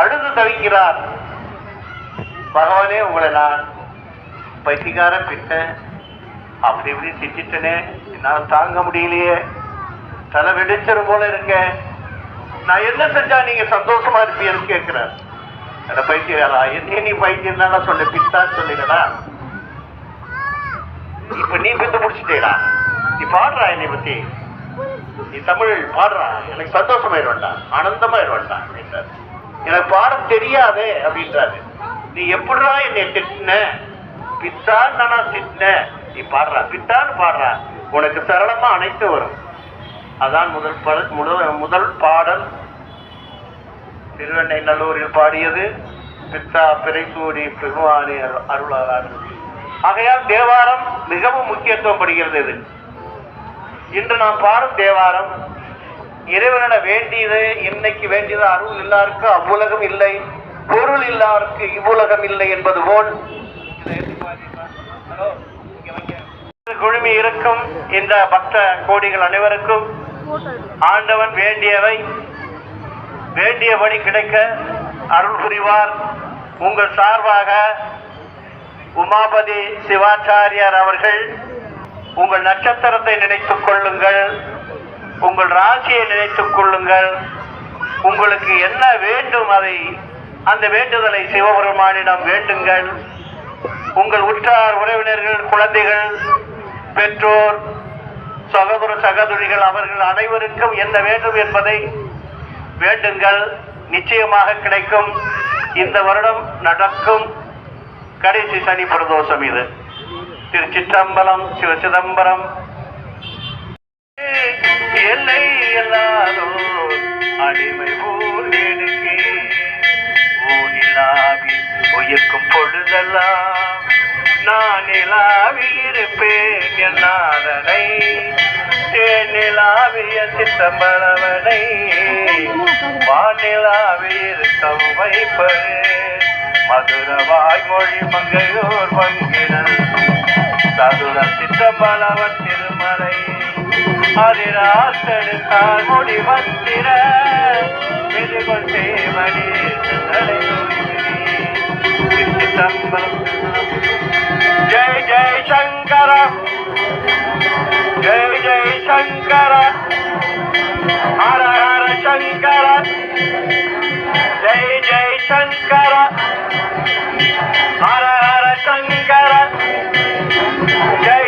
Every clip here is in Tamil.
அழுது தவிக்கிறார். பகவானே உங்களை நான் பைத்திகார பிட்ட அப்படி இப்படி திட்டிட்டனே. என்னால் தாங்க முடியலையே. தலை வெடிச்சிடும் போல இருக்க. நான் என்ன செஞ்சா நீங்க சந்தோஷமா இருப்பீங்கன்னு கேட்கிறார். என்ன பைத்தியாரா என்ன நீ பைத்தியம் தானே சொன்ன பித்தான்னு சொல்லிடடா இப்ப நீ பித்து முடிச்சிட்டேடா. நீ பாடுறா என்னை பத்தி. நீ தமிழ் பாடுறா. எனக்கு சந்தோஷமாயிருவேண்டா ஆனந்தமாயிருவேண்டா அப்படின்றாரு எனக்கு பாடம் தெரியாதே அப்படின்றாரு. நீ எப்படிடா என்னை திட்டின? பித்தான் நானா திட்டின? நீ பாடுறா பித்தான்னு பாடுறா. உனக்கு சரளமா அனைத்து வரும். அதான் முதல் முதல் முதல் பாடல். திருவெண்ணை நல்லூரில் பாடியது பித்தா பிறைசூடி பெருமானி அருளாளர். ஆகையால் தேவாரம் மிகவும் முக்கியத்துவம் படுகிறது இது. இன்று நாம் பாடும் தேவாரம் இறைவனிட வேண்டியது இன்னைக்கு வேண்டியது அருள் இல்லாருக்கு அவ்வுலகம் இல்லை. பொருள் இல்லாருக்கு இவ்வுலகம் இல்லை என்பது போல். குழுமி இருக்கும் இந்த பக்த கோடிகள் அனைவருக்கும் ஆண்டவன் வேண்டியவை. வேண்டியபடி கிடைக்க அருள் புரிவார். உங்கள் சார்பாக உமாபதி சிவாச்சாரியார் அவர்கள் உங்கள் நட்சத்திரத்தை நினைத்துக் கொள்ளுங்கள். உங்கள் ராசியை நினைத்துக் கொள்ளுங்கள். உங்களுக்கு என்ன வேண்டும் அதை அந்த வேண்டுதலை சிவபெருமானிடம் வேண்டுங்கள். உங்கள் உற்றார் உறவினர்கள் குழந்தைகள் பெற்றோர் சகோதர சகோதரிகள் அவர்கள் அனைவருக்கும் என்ன வேண்டும் என்பதை வேண்டுங்கள். நிச்சயமாக கிடைக்கும். இந்த வருடம் நடக்கும். கடைசி சனி பிரதோஷம் இது. திருச்சிற்றம்பலம் சிவ சிதம்பரம் எல்லை இல்லாதோ அடிமை ஊரேனுக்கே ஊனிலாவி உயிர்க்கும் பொழுதெல்லாம் நான் நிலாவி இருப்பேன் என்னாதனை தேனிலாவிய சித்தம்பரவனை வானிலாவி இருக்கம் வைப்பது மதுர வாய்மொழி மங்கையோர் பங்கினன் சதுர சித்தம்பலவன் திருமலை. அதிராத்தெடுத்தால் முடி வந்திர மெதுகொள் தேவடி சிந்தனை சித்தம்பலம் ஜெய் ஜெய் சங்கர ஜெய் ஜெய் சங்கர ஹர ஹர சங்கர ஜெய் ஜெய் சங்கர ஹர ஹர சங்கர ஜெய்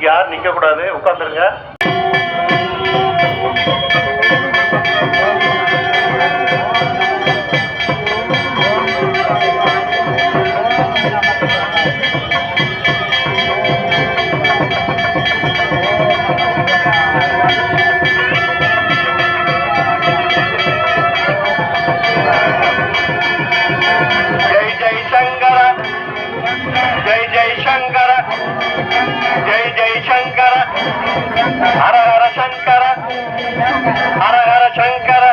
யார் நிற்கக்கூடாது உட்காந்துருங்க Thank you. హర హర శంకర హర హర శంకర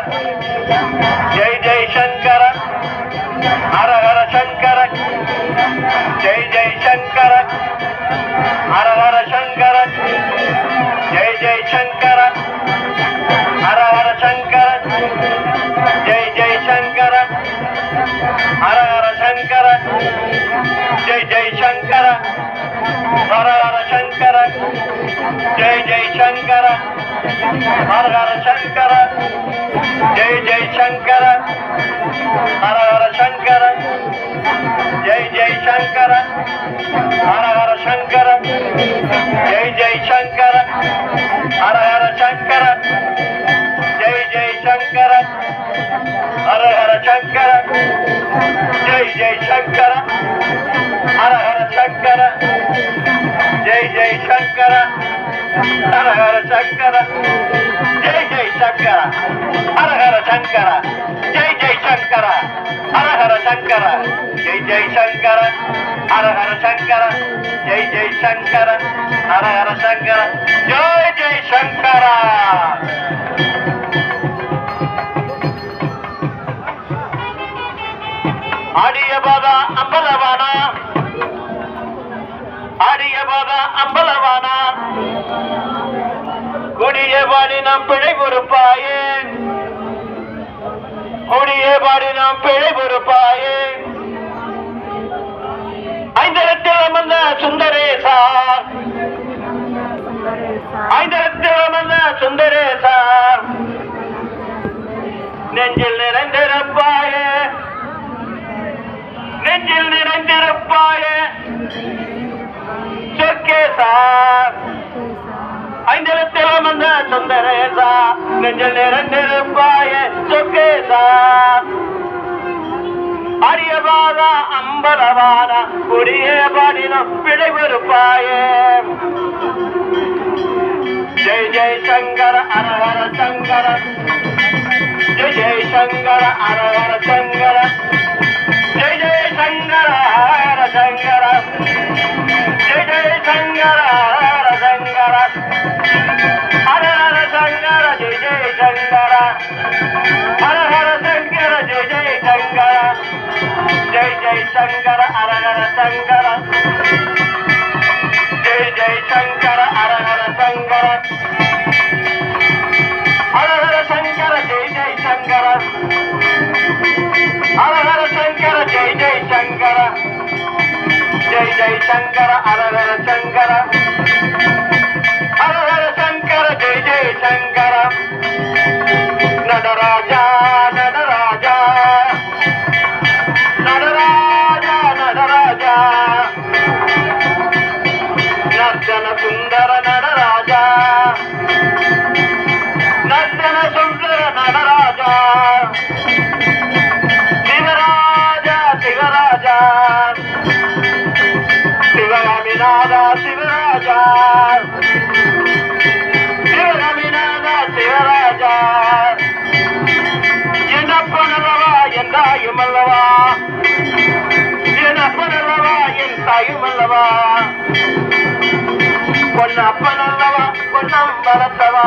జై జై శంకర హర హర శంకర జై జై శంకర హర హర శంకర జై జై శంకర హర హర శంకర జై జై శంకర హర హర శంకర జై జై శంకర హర హర శంకర జై జై శంకర హర హర శంకర జై జై శంకర హర హర శంకర జై జై శంకర హర హర శంకర జై జై శంకర హర హర శంకర జై జై శంకర హర హర శంకర జై జై శంకర హర హర శంకర జై జై శంకర హరహర శంకర జై జై శంకర హరహర శంకర జై జై శంకర హరహర శంకర జై జై శంకర హరహర శంకర జై జై శంకర హరహర శంకర జై జై శంకర ఆడియ బాధ అంబలవాణ ஆடிய பாதா அம்பலவானா கொடிய பாடி நாம் பிழை பொறுப்பாயே. கொடிய பாடி நாம் பிழை பொறுப்பாயே. ஐந்தரத்தில் அமர்ந்த சுந்தரேசா. ஐந்தரத்தில் சுந்தரேசா நெஞ்சல் நிறந்திருப்பாய சொக்கேசா. அரியவாதா அம்பலவாதா கொடிய பாடினம் பிழைவருப்பாயே ஜெய் ஜெய் சங்கர அரவர சங்கர. ஜெய் ஜெய் சங்கர அரவர சங்கர. ஜெய் ஜெய் சங்கர ஹர சங்கர. ஜெய் ஜெய் சங்கர शंकर. जय जय शंकर हर हर शंकर. हर हर शंकर जय जय शंकर. हर हर शंकर जय जय शंकर. जय जय शंकर हर हर शंकर. हर हर शंकर जय जय शंकर. नटराज தாயும் அல்லவா? பொன்னப்பன் அல்லவா? பொன்னம்பலத்தவா